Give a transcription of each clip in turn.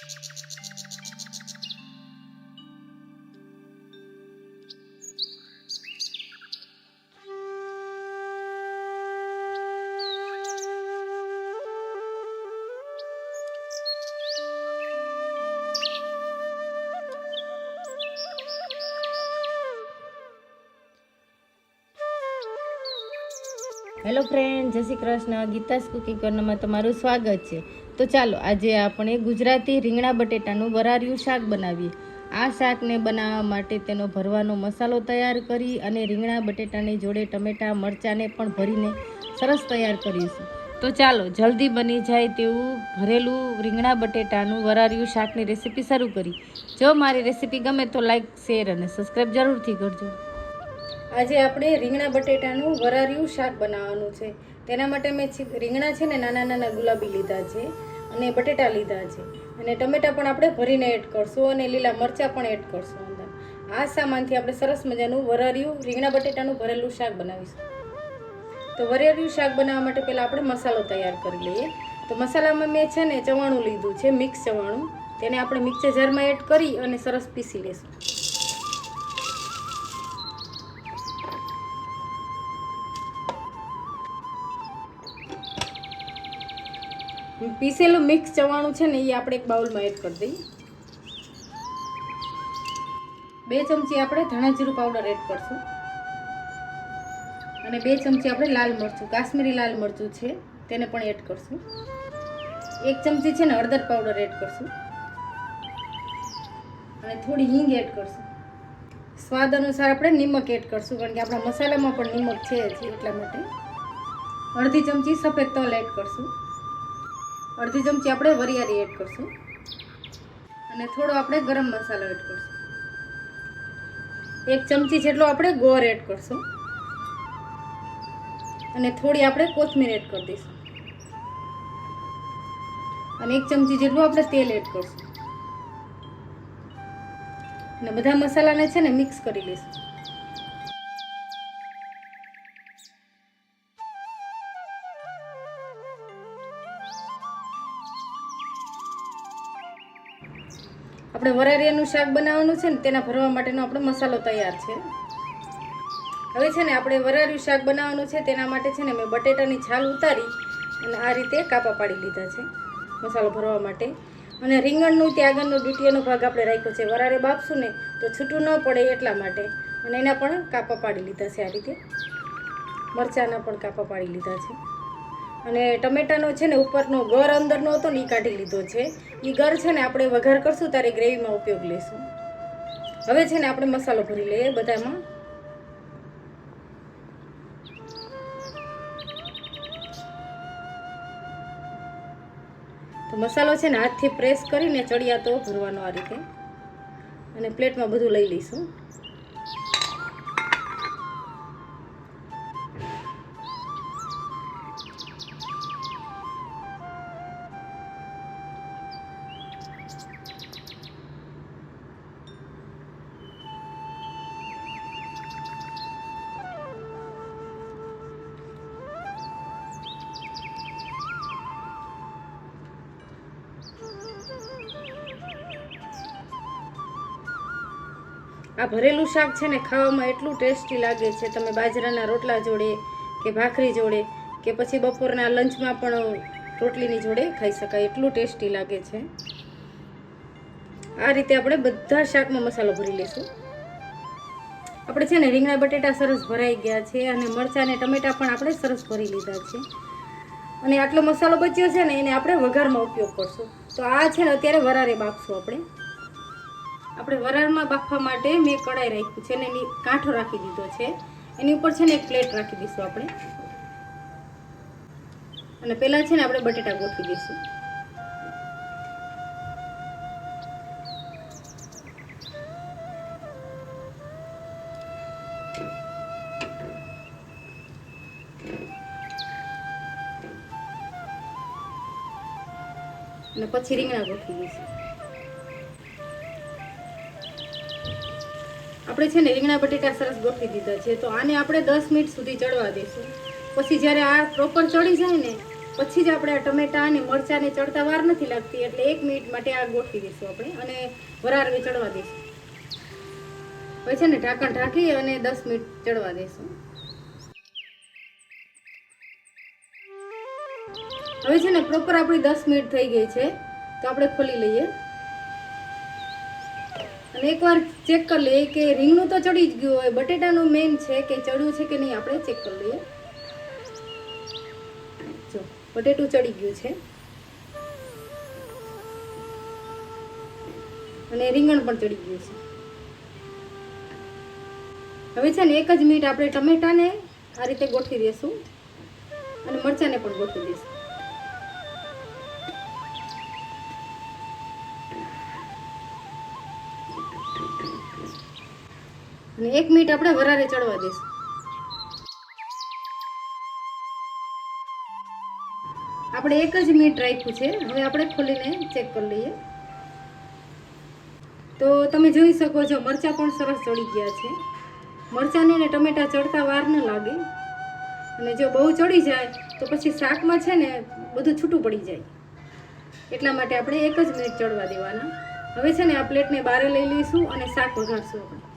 Hello friend Jai Shri Krishna. Geeta's cooking કોર્નરમાં તમારું સ્વાગત છે. તો ચાલો, આજે આપણે ગુજરાતી રીંગણા બટેટાનું વરારિયું શાક બનાવીએ. આ શાકને બનાવવા માટે તેનો ભરવાનો મસાલો તૈયાર કરી અને રીંગણા બટેટાની જોડે ટમેટાં, મરચાંને પણ ભરીને સરસ તૈયાર કરીશું. તો ચાલો, જલ્દી બની જાય તેવું ભરેલું રીંગણા બટેટાનું વરાર્યું શાકની રેસીપી શરૂ કરી. જો મારી રેસીપી ગમે તો લાઈક, શેર અને સબસ્ક્રાઈબ જરૂરથી કરજો. આજે આપણે રીંગણા બટેટાનું વરારિયું શાક બનાવવાનું છે. તેના માટે મેં રીંગણા છે ને નાના નાના ગુલાબી લીધા છે. અને બટેટા લીધા છે. અને ટમેટા પણ આપણે ભરીને એડ કરશું અને લીલા મરચાં પણ એડ કરશું અંદર. આ સામાનથી આપણે સરસ મજાનું વરારિયું રીંગણા બટેટાનું ભરેલું શાક બનાવીશું. તો વરિયાળિયું શાક બનાવવા માટે પહેલાં આપણે મસાલો તૈયાર કરી લઈએ. તો મસાલામાં મેં છે ને ચવાણું લીધું છે, મિક્સ ચવાણું. તેને આપણે મિક્સર જારમાં એડ કરી અને સરસ પીસી લઈશું પીસેલું મિક્સ ચવાણું છે ને એ આપણે એક બાઉલમાં એડ કરી દઈએ. બે ચમચી આપણે ધાણા જીરું પાવડર એડ કરશું. અને બે ચમચી આપણે લાલ મરચું, કાશ્મીરી લાલ મરચું છે, તેને પણ એડ કરશું. એક ચમચી છે ને હળદર પાવડર એડ કરશું. અને થોડી હિંગ એડ કરશું. સ્વાદ અનુસાર આપણે નિમક એડ કરશું, કારણ કે આપણા મસાલામાં પણ નિમક છે એટલા માટે. અડધી ચમચી સફેદ તલ એડ કરશું. અડધી ચમચી આપણે વરિયાળી એડ કરશું. અને થોડો આપણે ગરમ મસાલો એડ કરશું. એક ચમચી જેટલો આપણે ગોળ એડ કરશું. અને થોડી આપણે કોથમીર એડ કરી દઈશું. અને એક ચમચી જેટલું આપણે તેલ એડ કરશું. અને બધા મસાલાને છે ને મિક્સ કરી લઈશું. આપણે વરારિયાનું શાક બનાવવાનું છે ને, તેના ભરવા માટેનો આપણો મસાલો તૈયાર છે. હવે છે ને, આપણે વરાર્યું શાક બનાવવાનું છે, તેના માટે છે ને, મેં બટેટાની છાલ ઉતારી અને આ રીતે કાપા પાડી લીધા છે, મસાલો ભરવા માટે. અને રીંગણનું ત્યાં આગળનો ડુટિયાનો ભાગ આપણે રાખ્યો છે. વરારે બાફશું ને, તો છૂટું ન પડે એટલા માટે. અને એના પણ કાપા પાડી લીધા છે આ રીતે. મરચાંના પણ કાપા પાડી લીધા છે. અને ટમેટાનો છે ને ઉપરનો ગર અંદરનો હતો ને એ કાઢી લીધો છે. એ ગર છે ને આપણે વઘાર કરશું ત્યારે ગ્રેવીમાં ઉપયોગ લઈશું હવે છે ને આપણે મસાલો ભરી લઈએ બધામાં. તો મસાલો છે ને હાથથી પ્રેસ કરીને ચડિયાતો ભરવાનો આ રીતે. અને પ્લેટમાં બધું લઈ લઈશું. આ ભરેલું શાક છે ને ખાવામાં એટલું ટેસ્ટી લાગે છે. તમે બાજરાના રોટલા જોડે કે ભાખરી જોડે કે પછી બપોરના લંચમાં પણ રોટલીની જોડે ખાઈ શકાય. એટલું ટેસ્ટી લાગે છે. આ રીતે આપણે બધા શાકમાં મસાલો ભરી લઈશું. આપણે છે ને રીંગણા, બટેટા સરસ ભરાઈ ગયા છે અને મરચાં અને ટમેટાં પણ આપણે સરસ ભરી લીધા છે. અને આટલો મસાલો બચ્યો છે ને એને આપણે વઘારમાં ઉપયોગ કરશું. તો આ છે ને અત્યારે વરારે બાફશું આપણે. આપણે વરાળમાં બાફવા માટે મેં કડાઈ રાખ્યું છે અને એની કાંઠો રાખી દીધો છે. એની ઉપર છે ને એક પ્લેટ રાખી દઈશું આપણે. અને પહેલાં છે ને આપણે બટેટા ગોઠવી દઈશું. અને પછી રીંગણા ગોઠવી દઈશું. આપણે છે ને રીંગણા બટેટા સરસ ગોઠવી દીધા છે. તો આને આપણે દસ મિનિટ સુધી ચડવા દઈશું. પછી જ્યારે આ પ્રોપર ચડી જાય ને, પછી જ આપણે આ ટમેટા અને મરચાંને ચડતા વાર નથી લાગતી, એટલે એક મિનિટ માટે આ ગોઠવી દઈશું આપણે અને વરાળવે ચડવા દઈશું. હવે છે ને ઢાંકણ ઢાંકી અને દસ મિનિટ ચડવા દઈશું. હવે છે ને પ્રોપર આપણી દસ મિનિટ થઈ ગઈ છે. તો આપણે ખોલી લઈએ. અને એકવાર ચેક કરી લઈએ કે રીંગણું તો ચડી જ ગયું હોય, બટેટાનું મેઇન છે કે ચડ્યું છે કે નહીં, આપણે ચેક કરી લઈએ. જો, બટેટું ચડી ગયું છે. અને રીંગણ પણ ચડી ગયું છે. હવે છે ને એક જ મિનિટ આપણે ટમેટાને આ રીતે ગોઠવી દઈશું અને મરચાંને પણ ગોઠવી દઈશું અને એક મિનિટ આપણે વરારે ચડવા દઈશું. આપણે એક જ મિનિટ રાખ્યું છે. હવે આપણે ખોલીને ચેક કરી લઈએ. તો તમે જોઈ શકો છો, મરચાં પણ સરસ ચડી ગયા છે. મરચાંને ને ટમેટા ચડતા વાર ન લાગે. અને જો બહુ ચડી જાય, તો પછી શાકમાં છે ને બધું છૂટું પડી જાય. એટલા માટે આપણે એક જ મિનિટ ચડવા દેવાના. હવે છે ને આ પ્લેટને બારે લઈ લઈશું અને શાક વઘારશું આપણે.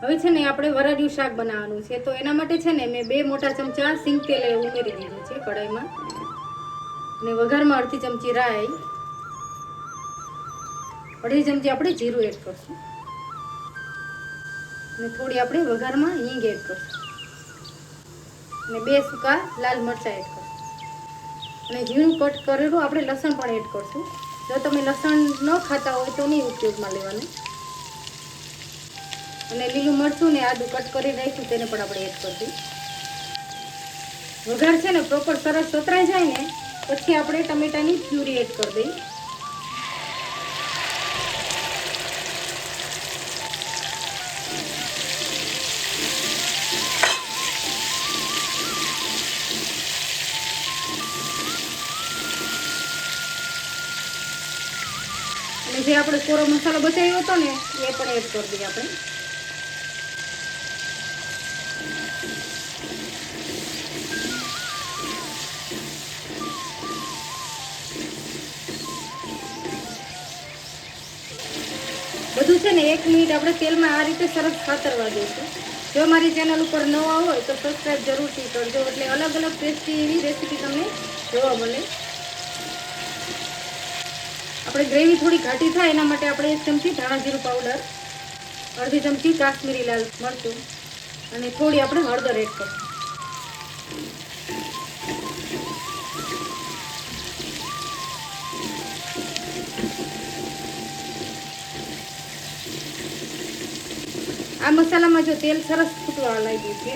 હવે છે ને આપણે વરાળિયું શાક બનાવવાનું છે. તો એના માટે છે ને મેં બે મોટા ચમચા સિંગ તેલ ઉમેરી દીધું છે કઢાઈમાં. અને વઘારમાં અડધી ચમચી રાઈ. અડધી ચમચી આપણે જીરું એડ કરશું. અને થોડી આપણે વઘારમાં હિંગ એડ કરશું. અને બે સૂકા લાલ મરચાં એડ કરશું. અને ઝીણું કટ કરેલું આપણે લસણ પણ એડ કરશું. જો તમે લસણ ન ખાતા હોય તો નહીં ઉપયોગમાં લેવાનું. અને લીલું મરચું ને આદું કટ કરી નાખ્યું, તેને પણ આપણે એડ કરશું વઘાર છે ને પ્રોપર સરસ સતરાઈ જાય ને, પછી આપણે ટમેટાની પ્યુરી એડ કરી દઈએ અને જે આપણે કોરો મસાલો બચાવ્યો હતો ને, એ પણ એડ કરી દઈએ આપણે. બધું છે ને એક મિનિટ આપણે તેલમાં આ રીતે સરસ ખાતરવા દઈશું. જો મારી ચેનલ ઉપર નવા હોય તો સબસ્ક્રાઈબ જરૂરથી કરજો. એટલે અલગ અલગ ટેસ્ટી એવી રેસીપી તમને જોવા મળે. આપણે ગ્રેવી થોડી ઘાટી થાય એના માટે આપણે એક ચમચી ધાણા જીરું પાવડર અડધી ચમચી કાશ્મીરી લાલ મરચું અને થોડી આપણે હળદર એડ કરીશું. આ મસાલામાં જો તેલ સરસ ફૂટવા લાગ્યું છે,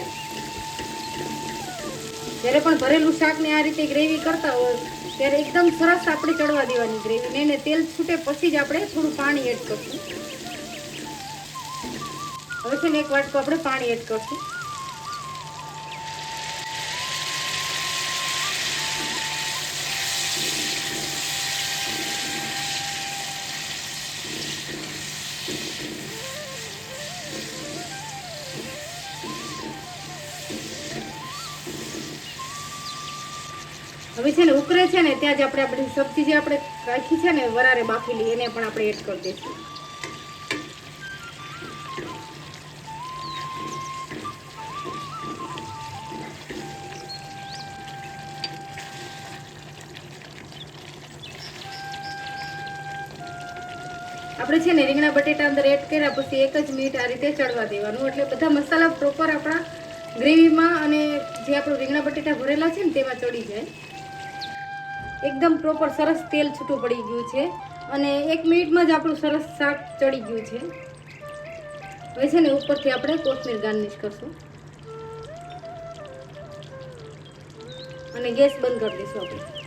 જ્યારે પણ ભરેલું શાકને આ રીતે ગ્રેવી કરતા હોય, ત્યારે એકદમ સરસ આપણે ચડવા દેવાની ગ્રેવી ને એને તેલ છૂટે પછી જ આપણે થોડું પાણી એડ કરશું. હવે છે ને એક વાટકો આપણે પાણી એડ કરશું. હવે છે ને ઉકરે છે ને ત્યાં જ આપણે આપણી સબ્જી જે આપણે રાખી છે ને વરારે બાફેલી, એને પણ આપણે એડ કરી દઈશું. આપણે છે ને રીંગણા બટેટા અંદર એડ કર્યા, પછી એક જ મિનિટ આ રીતે ચડવા દેવાનું. એટલે બધા મસાલા પ્રોપર આપણા ગ્રેવીમાં અને જે આપણું રીંગણા બટેટા ભરેલા છે ને તેમાં ચડી જાય. એકદમ પ્રોપર સરસ તેલ છૂટું પડી ગયું છે. અને એક મિનિટમાં જ આપણું સરસ શાક ચડી ગયું છે. હવે છે ને ઉપરથી આપણે કોથમીર ગાર્નિશ કરશું. અને ગેસ બંધ કરી દઈશું આપણે.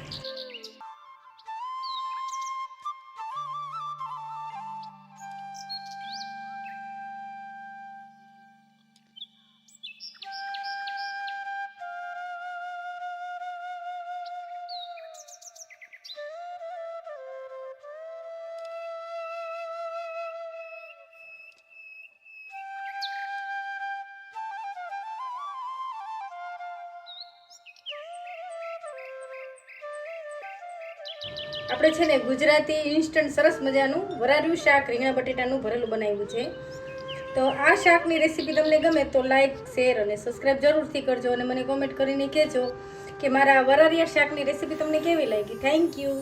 આપણે છે ને ગુજરાતી ઇન્સ્ટન્ટ સરસ મજાનું વરાર્યું શાક, રીંગણા બટેટાનું ભરેલું બનાવ્યું છે. તો આ શાકની રેસીપી તમને ગમે તો લાઇક શેર અને સબસ્ક્રાઈબ જરૂરથી કરજો અને મને કોમેન્ટ કરીને કહેજો કે મારા વરારિયા શાકની રેસીપી તમને કેવી લાગી. Thank you